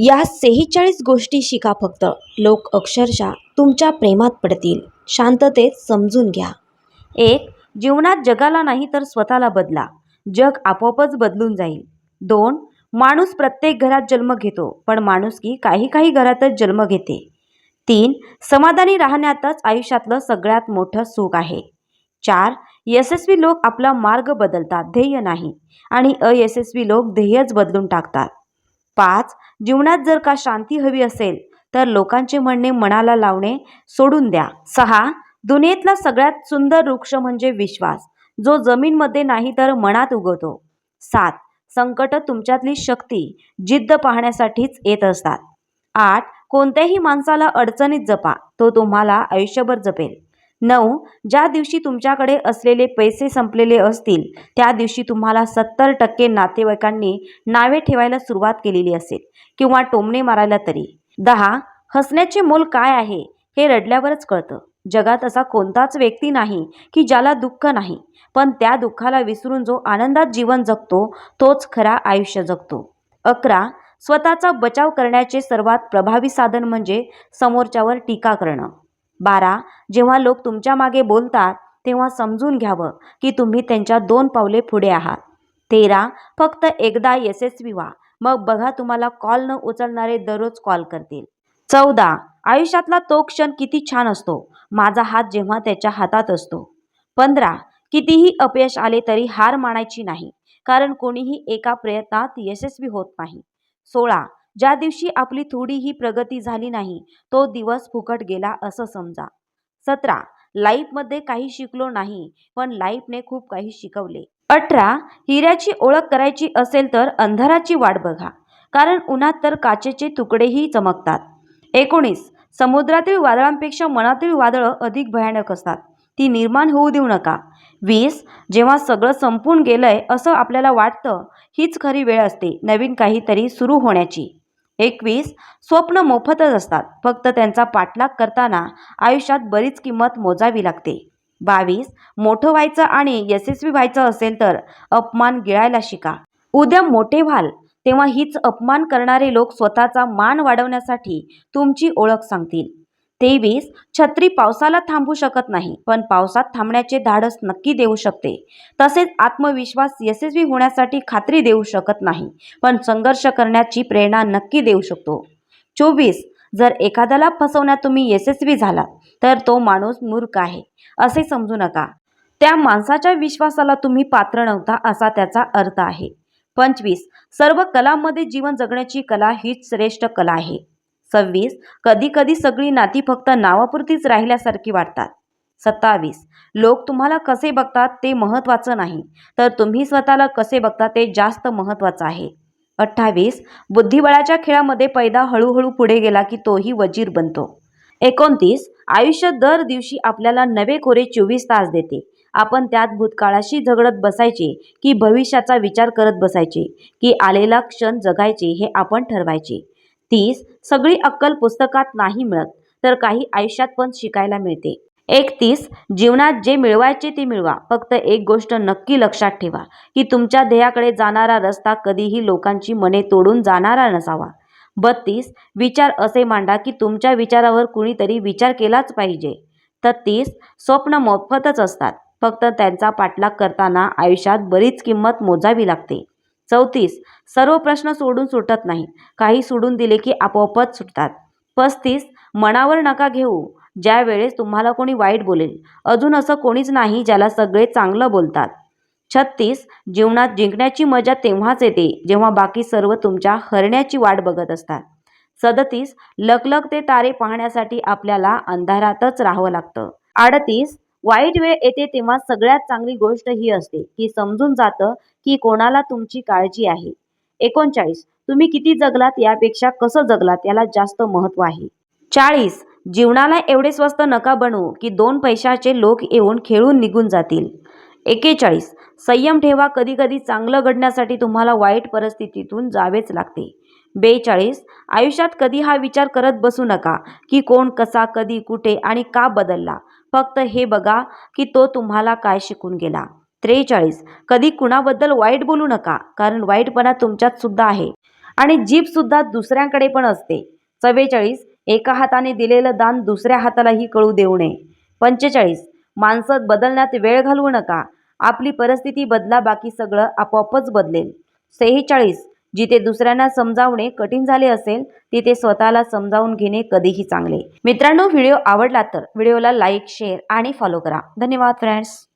या सेहेचाळीस गोष्टी शिका फक्त. लोक अक्षरशः तुमच्या प्रेमात पडतील. शांततेत समजून घ्या. एक जीवनात जगाला नाही तर स्वतःला बदला. जग आपोआपच बदलून जाईल. दोन माणूस प्रत्येक घरात जन्म घेतो पण माणुसकी काही काही घरातच जन्म घेते. तीन समाधानी राहण्यातच आयुष्यातलं सगळ्यात मोठं सुख आहे. चार यशस्वी लोक आपला मार्ग बदलतात ध्येय नाही. आणि अयशस्वी लोक ध्येयच बदलून टाकतात. पाच जीवनात जर का शांती हवी असेल तर लोकांचे म्हणणे मनाला लावणे सोडून द्या. सहा दुनियेतला सगळ्यात सुंदर वृक्ष म्हणजे विश्वास. जो जमीनमध्ये नाही तर मनात उगवतो. सात संकट तुमच्यातली शक्ती जिद्द पाहण्यासाठीच येत असतात. आठ कोणत्याही माणसाला अडचणीत जपा. तो तुम्हाला आयुष्यभर जपेल. नऊ ज्या दिवशी तुमच्याकडे असलेले पैसे संपलेले असतील त्या दिवशी तुम्हाला सत्तर टक्के नातेवाईकांनी नावे ठेवायला सुरुवात केलेली असेल किंवा टोमणे मारायला तरी. दहा हसण्याचे मोल काय आहे हे रडल्यावरच कळतं. जगात असा कोणताच व्यक्ती नाही की ज्याला दुःख नाही पण त्या दुःखाला विसरून जो आनंदात जीवन जगतो तोच खरा आयुष्य जगतो. अकरा स्वतःचा बचाव करण्याचे सर्वात प्रभावी साधन म्हणजे समोरच्यावर टीका करणं. बारा जेव्हा लोक तुमच्या मागे बोलतात तेव्हा समजून घ्यावं की तुम्ही त्यांच्या दोन पावले पुढे आहात. तेरा फक्त एकदा यशस्वी व्हा. मग बघा तुम्हाला कॉल न उचलणारे दररोज कॉल करतील. चौदा आयुष्यातला तो क्षण किती छान असतो. माझा हात जेव्हा त्याच्या हातात असतो. पंधरा कितीही अपयश आले तरी हार मानायची नाही कारण कोणीही एका प्रयत्नात यशस्वी होत नाही. सोळा ज्या दिवशी आपली थोडीही प्रगती झाली नाही तो दिवस फुकट गेला असं समजा. सतरा. लाईफमध्ये काही शिकलो नाही पण लाईफने खूप काही शिकवले. अठरा. हिऱ्याची ओळख करायची असेल तर अंधाराची वाट बघा कारण उन्हात तर काचेचे तुकडेही चमकतात. एकोणीस. समुद्रातील वादळांपेक्षा मनातील वादळं अधिक भयानक असतात ती निर्माण होऊ देऊ नका. वीस. जेव्हा सगळं संपून गेलंय असं आपल्याला वाटतं हीच खरी वेळ असते नवीन काहीतरी सुरू होण्याची. एकवीस स्वप्न मोफतच असतात. फक्त त्यांचा पाठलाग करताना आयुष्यात बरीच किंमत मोजावी लागते. बावीस मोठं व्हायचं आणि यशस्वी व्हायचं असेल तर अपमान गिळायला शिका. उद्या मोठे व्हाल तेव्हा हीच अपमान करणारे लोक स्वतःचा मान वाढवण्यासाठी तुमची ओळख सांगतील. तेवीस छत्री पावसाला थांबू शकत नाही पण पावसात थांबण्याचे धाडस नक्की देऊ शकते. तसेच आत्मविश्वास यशस्वी होण्यासाठी खात्री देऊ शकत नाही पण संघर्ष करण्याची प्रेरणा नक्की देऊ शकतो. चोवीस जर एखाद्याला फसवण्यात तुम्ही यशस्वी झालात तर तो माणूस मूर्ख आहे असे समजू नका. त्या माणसाच्या विश्वासाला तुम्ही पात्र नव्हता असा त्याचा अर्थ आहे. पंचवीस सर्व कलांमध्ये जीवन जगण्याची कला हीच श्रेष्ठ कला आहे. सव्वीस. कधी कधी सगळी नाती फक्त नावापुरतीच राहिल्यासारखी वाटतात. सत्तावीस. लोक तुम्हाला कसे बघतात ते महत्त्वाचं नाही तर तुम्ही स्वतःला कसे बघता ते जास्त महत्त्वाचं आहे. अठ्ठावीस. बुद्धिबळाच्या खेळामध्ये पैदा हळूहळू पुढे गेला की तोही वजीर बनतो. एकोणतीस. आयुष्य दर दिवशी आपल्याला नवे कोरे चोवीस तास देते. आपण त्यात भूतकाळाशी झगडत बसायचे की भविष्याचा विचार करत बसायचे की आलेला क्षण जगायचे हे आपण ठरवायचे. तीस सगळी अक्कल पुस्तकात नाही मिळत तर काही आयुष्यात पण शिकायला मिळते. एकतीस जीवनात जे मिळवायचे ते मिळवा. फक्त एक गोष्ट नक्की लक्षात ठेवा की तुमच्या ध्येयाकडे जाणारा रस्ता कधीही लोकांची मने तोडून जाणारा नसावा. बत्तीस विचार असे मांडा की तुमच्या विचारावर कुणीतरी विचार केलाच पाहिजे. तत्तीस स्वप्न मोफतच असतात. फक्त त्यांचा पाठलाग करताना आयुष्यात बरीच किंमत मोजावी लागते. चौतीस. सर्व प्रश्न सोडून सुटत नाही. काही सोडून दिले की आपोआपच सुटतात. पस्तीस. मनावर नका घेऊ. ज्या वेळेस तुम्हाला कोणी वाईट बोलेल. अजून असं कोणीच नाही ज्याला सगळे चांगलं बोलतात. छत्तीस. जीवनात जिंकण्याची मजा तेव्हाच येते जेव्हा बाकी सर्व तुमच्या हरण्याची वाट बघत असतात. सदतीस. लकलक ते तारे पाहण्यासाठी आपल्याला अंधारातच राहावं लागतं. अडतीस. वाईट वेळ येते तेव्हा सगळ्यात चांगली गोष्ट ही असते की समजून जातं की कोणाला तुमची काळजी आहे. एकोणचाळीस तुम्ही किती जगलात यापेक्षा कसं जगलात याला जास्त महत्त्व आहे. चाळीस जीवनाला एवढे स्वस्त नका बनवू की दोन पैशाचे लोक येऊन खेळून निघून जातील. एकेचाळीस संयम ठेवा कधीकधी चांगलं घडण्यासाठी तुम्हाला वाईट परिस्थितीतून जावेच लागते. बेचाळीस आयुष्यात कधी हा विचार करत बसू नका की कोण कसा कधी कुठे आणि का बदलला. फक्त हे बघा की तो तुम्हाला काय शिकून गेला. त्रेचाळीस. कधी कुणाबद्दल वाईट बोलू नका कारण वाईटपणा तुमच्यात सुद्धा आहे. आणि जीभसुद्धा दुसऱ्यांकडे पण असते. चव्वेचाळीस. एका हाताने दिलेलं दान दुसऱ्या हातालाही कळू देऊ नये. पंचेचाळीस. माणसं बदलण्यात वेळ घालवू नका. आपली परिस्थिती बदला बाकी सगळं आपोआपच बदलेल. सेहेचाळीस. जिथे दुसऱ्यांना समजावणे कठीण झाले असेल तिथे स्वतःला समजावून घेणे कधीही चांगले. मित्रांनो व्हिडिओ आवडला तर व्हिडिओला लाईक शेअर आणि फॉलो करा. धन्यवाद फ्रेंड्स